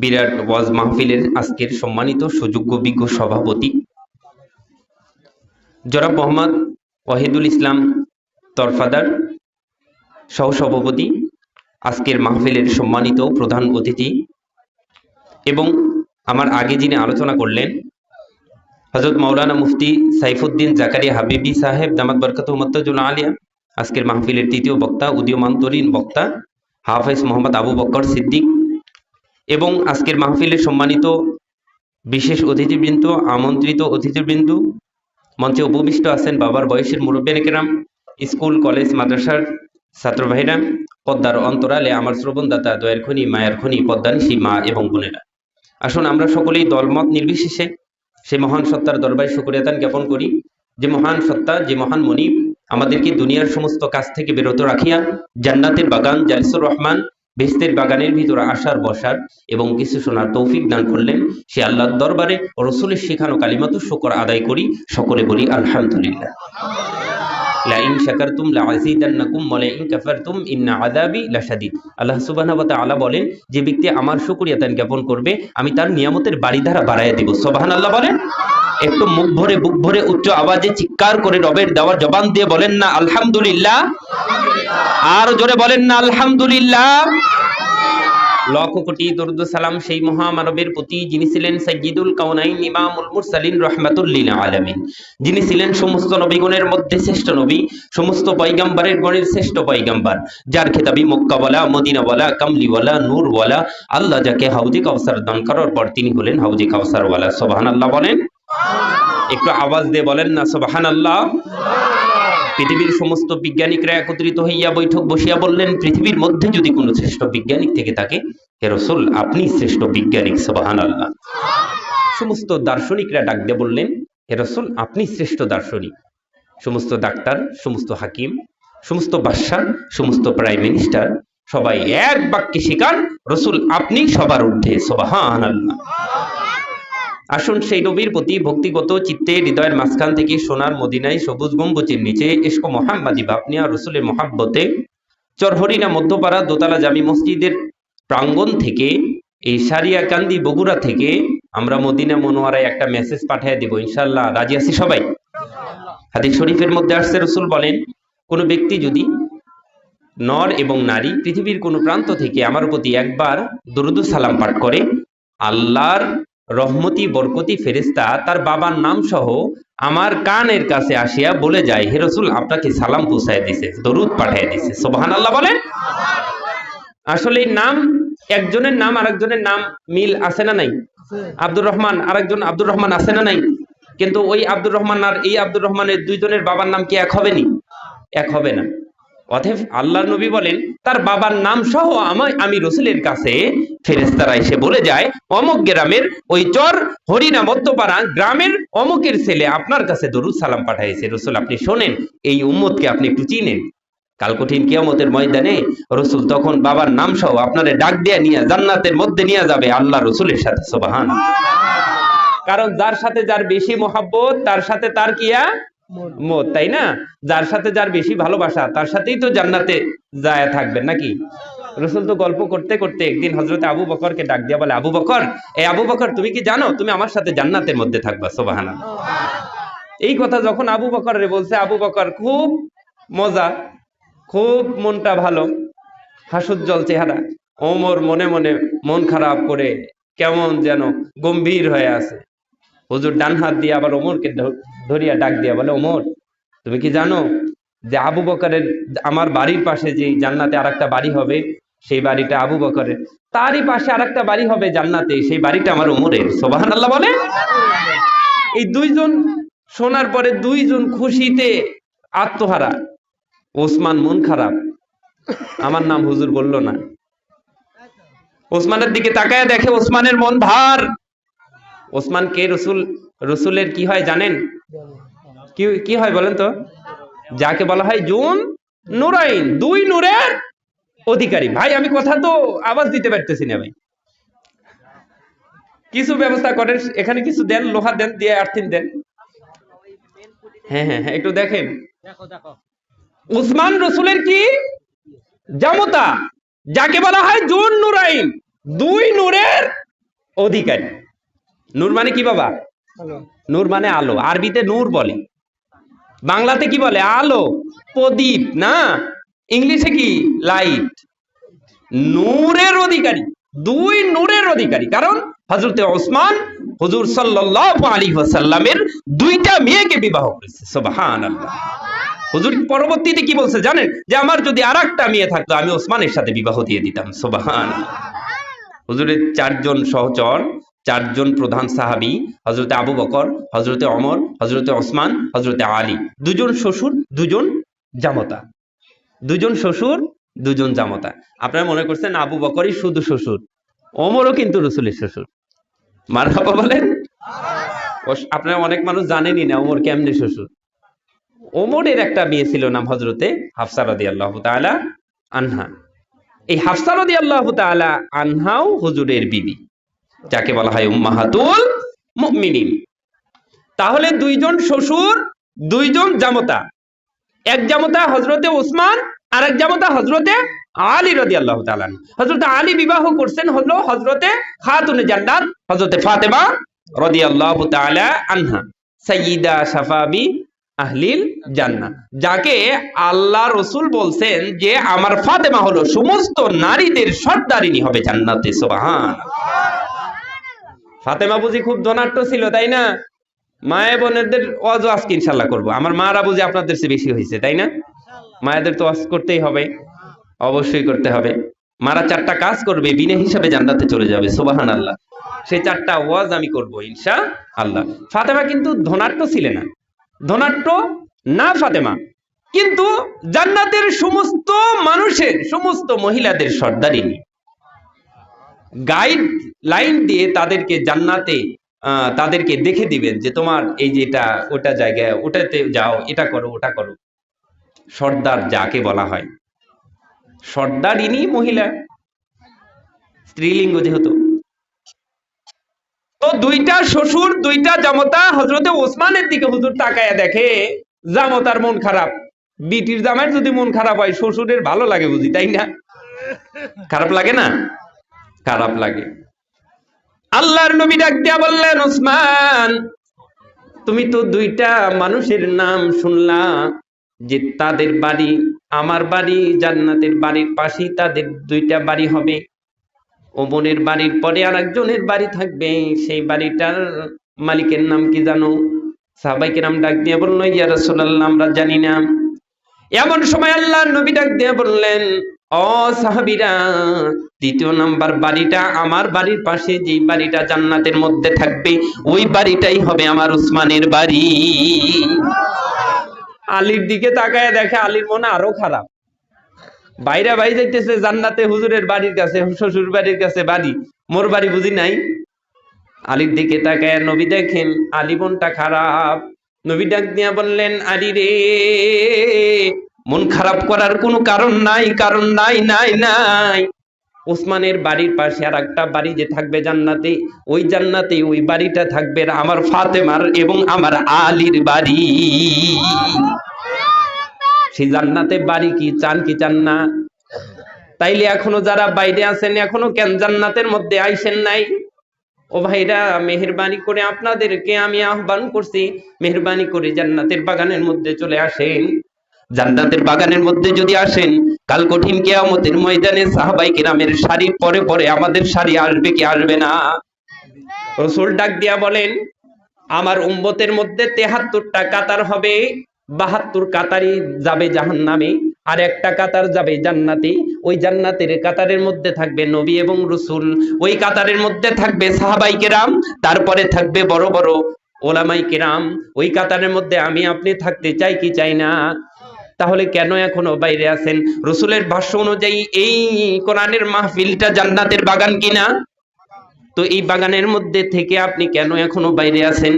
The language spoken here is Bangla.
বিরাট ওয়াজ মাহফিলের আজকের সম্মানিত সুযোগ্য বিজ্ঞ সভাপতি জনাব মোহাম্মদ ওয়াহিদুল ইসলাম তরফাদার, সহসভাপতি, আজকের মাহফিলের সম্মানিত প্রধান অতিথি এবং আমার আগে যিনি আলোচনা করলেন হজরত মাওলানা মুফতি সাইফুদ্দিন জাকারিয়া হাবিবি সাহেব দামাত বরকত মত্তাজুল আলিয়া, আজকের মাহফিলের তৃতীয় বক্তা, উদীয়মান তরীণ বক্তা, হাফেজ মোহাম্মদ আবু বক্কর সিদ্দিক এবং আজকের মাহফিলের সম্মানিত বিশেষ অতিথিবৃন্দ, আমন্ত্রিত অতিথিবৃন্দ, মঞ্চে উপবিষ্ট আছেন বাবার বয়সের মুরব্বেন কেরাম স্কুল, কলেজ, মাদ্রাসার ছাত্র ভাইরা পদ্মার অন্তরালে আমার শ্রবণদাতা, দয়ের খনি, মায়ের খনি পদ্মানিসী মা এবং বোনেরা। আসুন আমরা সকলেই দলমত নির্বিশেষে সেই মহান সত্তার দরবারে শুক্রিয়াতান জ্ঞাপন করি। যে মহান সত্তা, যে মহান মনিব, আমাদেরকে দুনিয়ার সমস্ত কাজ থেকে বিরত রাখিয়া, জান্নাতের বাগান, জালিসুর রহমান বেস্তের বাগানের ভিতরে আসার, বসার এবং কিছু শোনার তৌফিক দান করলেন। সে আল্লাহর দরবারে রসুলের শেখানো কালিমাত শুকর আদায় করি, সকলে বলি আলহামদুলিল্লাহ। লাইন শাকারতুম কাফারতুম ইন্না আযাবি লাশাদীদ। আল্লাহ বলেন, যে ব্যক্তি আমার জ্ঞাপন করবে, আমি তার নিয়ামতের বাড়িধারা বাড়ায় দেব। সুবহানাল্লাহ বলেন। একটু মুখ ভরে, বুক ভরে, উচ্চ আওয়াজে চিৎকার করে রবের দেওয়ার জবান দিয়ে বলেন না, আলহামদুলিল্লাহ। আর জোরে বলেন না, আলহামদুলিল্লাহ। লক্ষ কোটি সালাম সেই মহামানবের প্রতি যিনি ছিলেন সাইয়্যিদুল কাউনাইন ইমামুল যিনি ছিলেন সমস্ত নবীগণের মধ্যে শ্রেষ্ঠ নবী, সমস্ত পয়গাম্বারের গণের শ্রেষ্ঠ পয়গাম্বার, যার খেতাবি মক্কাওয়ালা, মদিনাওয়ালা, কামলিওয়ালা, নূরওয়ালা, আল্লাহ যাকে হাউজে কাউসার দান করার পর তিনি হলেন হাউজে কাউসারওয়ালা সুবহানাল্লাহ বলেন একটু আওয়াজ দিয়ে বলেন না, সুবহানাল্লাহ। পৃথিবীর সমস্ত বিজ্ঞানিকরা একত্রিত হইয়া বৈঠক বসিয়া বললেন, পৃথিবীর মধ্যে যদি কোনো শ্রেষ্ঠ বিজ্ঞানিক থেকে থাকে, হে রসুল, আপনি শ্রেষ্ঠ বিজ্ঞানিক সবাহান আল্লাহ সমস্ত দার্শনিকরা ডাক দিয়ে বললেন, হে রসুল, আপনি শ্রেষ্ঠ দার্শনিক। সমস্ত ডাক্তার, সমস্ত হাকিম, সমস্ত বাদশাহ, সমস্ত প্রাইম মিনিস্টার, সবাই এক বাক্যে স্বীকার, রসুল, আপনি সবার ঊর্ধ্বে সবাহান আল্লাহ আসুন সেই নবীর প্রতি ভক্তিগত চিত্তে হৃদয়ের মাঝখান থেকে সোনার মদিনায় সবুজ গম্বুজের নিচে এসকো মোহাম্মদি বাপনিয়া রসুলের মহাব্বতে চরহরিনা মধ্যপাড়া দোতলা জামি মসজিদের প্রাঙ্গণ থেকে এই সারিয়াকান্দি বগুড়া থেকে আমরা মদিনা মনোয়ারায় একটা মেসেজ পাঠিয়ে দেব ইনশাল্লাহ রাজি আছি সবাই? হাদিস শরীফের মধ্যে আসছে রসুল বলেন, কোনো ব্যক্তি যদি নর এবং নারী পৃথিবীর কোনো প্রান্ত থেকে আমার প্রতি একবার দরুদ সালাম পাঠ করে, আল্লাহর রহমতি, বরকতি ফেরেস্তা তার বাবার নাম সহ আমার কানের কাছে আসিয়া বলে যায়, হে রসুল, আপনাকে সালাম পৌঁছায় দিছে, দরুদ পাঠিয়ে দিছে। সোবাহান আল্লাহ বলেন। আসলে নাম, একজনের নাম, আরেকজনের নাম মিল আছে না নাই? আব্দুর রহমান, আরেকজন আব্দুর রহমান আছে না নাই? কিন্তু ওই আব্দুর রহমান আর এই আব্দুর রহমানের দুইজনের বাবার নাম কি এক হবে নি? এক হবে না। অতএব আল্লাহ নবী বলেন, তার বাবার নাম সহ আমায়, আমি রসুলের কাছে ফেরেস্তারা এসে বলে যায়, অমুক গ্রামের ওই চর হরিনা মধ্যপাড়া গ্রামের অমুকের ছেলে আপনার কাছে দরুদ সালাম পাঠাইছে। রসুল, আপনি শোনেন, এই উম্মতকে আপনি একটু চিনেন। কাল কঠিন কিয়ামতের ময়দানে রসুল তখন বাবার নাম সহ আপনারে ডাক দিয়া নিয়ে জান্নাতের মধ্যে নিয়ে যাবে আল্লাহ রসুলের সাথে সোবাহান কারণ যার সাথে যার বেশি মহাব্বত, তার সাথে তার কিয়া মত তাই না? যার সাথে যার বেশি ভালোবাসা, তার সাথেই তো জান্নাতে যায় থাকবেন, নাকি? রসুল তো গল্প করতে করতে একদিন হজরত আবু বকরকে ডাক দিয়া বলে, আবু বকর এই আবু বকর, তুমি কি জানো? তুমি আমার সাথে জান্নাতের মধ্যে থাকবা সোবাহানা এই কথা যখন আবু বকর রে বলছে, আবু বকর, খুব মজা, খুব মনটা ভালো, হাসুজ্জ্বল চেহারা, ওমর মনে মনে মন খারাপ করে কেমন যেন গম্ভীর হয়ে আছে। হুজুর ডান হাত দিয়ে আবার ওমরকে ধরিয়া ডাক দিয়া বলে, ওমর, তুমি কি জানো যে আবু বকরের আমার বাড়ির পাশে যে জান্নাতে আর একটা বাড়ি হবে, সেই বাড়িটা আবু বকরের। তারই পাশে আর একটা বাড়ি হবে জান্নাতে, সেই বাড়িটা আমার ওমরের। সোবাহান আল্লাহ বলে? এই দুইজন শোনার পরে দুইজন খুশিতে আত্মহারা। ওসমান মন খারাপ। আমার নাম হুজুর বলল না। ওসমানের দিকে তাকায় দেখে ওসমানের মন ভার। ওসমান কে রসুল রসুলের কি হয় জানেন? কি কি হয় বলেন তো? যাকে বলা হয় জুন নুরাইন দুই নূরের অধিকারী। ভাই আমি কথা তো আওয়াজ দিতে পারতেছি না ভাই। কিছু ব্যবস্থা করেন এখানে কিছু দেন লোহা দেন দিয়ে আর্থিন দেন। হ্যাঁ হ্যাঁ হ্যাঁ একটু দেখেন। উসমান রসুলের কি? জামতা। যাকে বলা হয় জুন নুরাইন দুই নূরের অধিকারী। নূর মানে কি বাবা? নূর মানে আলো। আরবিতে নূর বলে। বাংলাতে কি বলে? আলো প্রদীপ না? ইংলিশে কি? লাইট। নূরের অধিকারী। দুই নূরের অধিকারী। কারণ হজরতে ওসমান হুজুর সাল্লাল্লাহু আলাইহি ওয়াসাল্লামের দুইটা মেয়েকে বিবাহ করেছে। সুবহানাল্লাহ। হুজুর পরবর্তীতে কি বলছে জানেন? যে আমার যদি আর একটা মেয়ে থাকতো আমি ওসমানের সাথে বিবাহ দিয়ে দিতাম। সুবহানাল্লাহ। হুজুরের চারজন সহচর চারজন প্রধান সাহাবী হজরতে আবু বকর হজরতে অমর হজরতে ওসমান হজরতে আলী। দুজন শ্বশুর, দুজন জামতা। দুজন শ্বশুর, দুজন জামতা। আপনারা মনে করছেন আবু বকরই শুধু শ্বশুর, ওমরও কিন্তু রসুলের শ্বশুর। মার বাবা বলেন? আপনারা অনেক মানুষ জানেনই না ওমর কেমনে শ্বশুর। ওমরের একটা মেয়ে ছিল নাম হজরতে হাফসা রদি আল্লাহ তাআলা আনহা। এই হাফসা রদি আল্লাহ তাআলা আনহাও হুজুরের বিবি। যাকে বলা হয় উম্মাহাতুল মুমিনিন। তাহলে দুইজন শ্বশুর, দুইজন জামতা। এক জামতা হজরতে ওসমান আর এক জামতা হজরতে আলী রদি আল্লাহ তালান আলী বিবাহ করছেন হলো হজরতে খাতুনে জান্নাত হজরতে ফাতেমা রদি আল্লাহ আনহা। সঈদা সাফাবি আহলিল জান্নাত যাকে আল্লাহ রসুল বলছেন যে, আমার ফাতেমা হলো সমস্ত নারীদের সর্দারিনী হবে জান্নাতে। সোবাহান ফাতেমা বুঝি খুব ধনাট্য ছিল তাই না? মায়ে বোনেদের ওয়াজ আজকে ইনশাল্লাহ করব। আমার মারা বুঝি আপনাদের চেয়ে বেশি হয়েছে তাই না? মায়েদের তো ওয়াজ করতেই হবে অবশ্যই করতে হবে। মারা চারটা কাজ করবে বিনা হিসাবে জান্নাতে চলে যাবে সোবাহান আল্লাহ সেই চারটা ওয়াজ আমি করব ইনশা আল্লাহ ফাতেমা কিন্তু ধনাট্য ছিলেন না। ধনাট্য না ফাতেমা কিন্তু জান্নাতের সমস্ত মানুষের সমস্ত মহিলাদের সর্দারিনী। গাইড লাইন দিয়ে তাদেরকে জান্নাতে তাদেরকে দেখে দিবেন যে তোমার এই যে এটা, ওটা জায়গায়, ওটাতে যাও, এটা করো, ওটা করো। সর্দার যাকে বলা হয়। সর্দারিনী মহিলা। স্ত্রীলিঙ্গ যেহেতু। তো দুইটা শ্বশুর, দুইটা জামতা হজরতে ওসমানের দিকে হুজুর তাকায়া দেখে, জামতার মন খারাপ। বিটির জামাইয়ের যদি মন খারাপ হয়, শ্বশুরের ভালো লাগে বুঝি, তাই না? খারাপ লাগে না? খারাপ লাগে। আল্লাহর নবী ডাক দিয়া বললেন, ওসমান, তুমি তো দুইটা মানুষের নাম শুনলা, যে তাদের বাড়ি, আমার বাড়ি, জান্নাতের বাড়ির পাশেই তাদের দুইটা বাড়ি হবে। ও বোনের বাড়ির পরে আর একজনের বাড়ি থাকবে, সেই বাড়িটার মালিকের নাম কি জানো? সাহাবাইকে নাম ডাক দিয়ে বলল, ইয়া রাসূলুল্লাহ, আমরা জানি না। এমন সময় আল্লাহ নবী ডাক দিয়ে বললেন ও সাহাবিরা, দ্বিতীয় নাম্বার বাড়িটা আমার বাড়ির পাশে যে বাড়িটা জান্নাতের মধ্যে থাকবে, ওই বাড়িটাই হবে আমার উসমানের বাড়ি। আলীর দিকে তাকায় দেখে আলীর মনে আরও খারাপ। যাইতেছে জান্নাতে হুজুরের বাড়ির কাছে, শ্বশুর বাড়ির কাছে বাড়ি, মোর বাড়ি বুঝি নাই। আলীর দিকে তাকায় নবী দেখেন, আলী মনটা খারাপ। নবী ডাক দিয়া বললেন, আলী রে মন খারাপ করার কোনো কারণ নাই কারণ নাই নাই নাই। ওসমানের বাড়ির পাশে আর একটা বাড়ি যে থাকবে জান্নাতে, ওই জান্নাতে ওই বাড়িটা থাকবে আমার ফাতেমার এবং আমার আলীর বাড়ি। সেই জান্নাতে বাড়ি কি চান কি চান না? তাইলে এখনও যারা বাইরে আছেন, এখনও কেন জান্নাতের মধ্যে আইসেন নাই? ও ভাইরা, মেহরবানি করে আপনাদেরকে আমি আহ্বান করছি, মেহরবানি করে জান্নাতের বাগানের মধ্যে চলে আসেন। জান্নাতের বাগানের মধ্যে যদি আসেন, কাল কঠিন কেয়ামতের ময়দানে সাহাবাই কিরামের শাড়ির পরে পরে আমাদের শাড়ি আসবে কি আসবে না? রসুল ডাক দিয়া বলেন, আমার উম্মতের মধ্যে তেহাত্তরটা কাতার হবে, বাহাত্তর কাতারই যাবে জাহান নামে আর একটা কাতার যাবে জান্নাতে। ওই জান্নাতের কাতারের মধ্যে থাকবে নবী এবং রসুল, ওই কাতারের মধ্যে থাকবে সাহাবাই কেরাম, তারপরে থাকবে বড় বড় ওলামাই কেরাম। ওই কাতারের মধ্যে আমি, আপনি থাকতে চাই কি চাই না? তাহলে কেন এখনও বাইরে আছেন? রসুলের ভাষ্য অনুযায়ী এই কোরআনের মাহফিলটা জান্নাতের বাগান কিনা? তো এই বাগানের মধ্যে থেকে আপনি কেন এখনও বাইরে আছেন?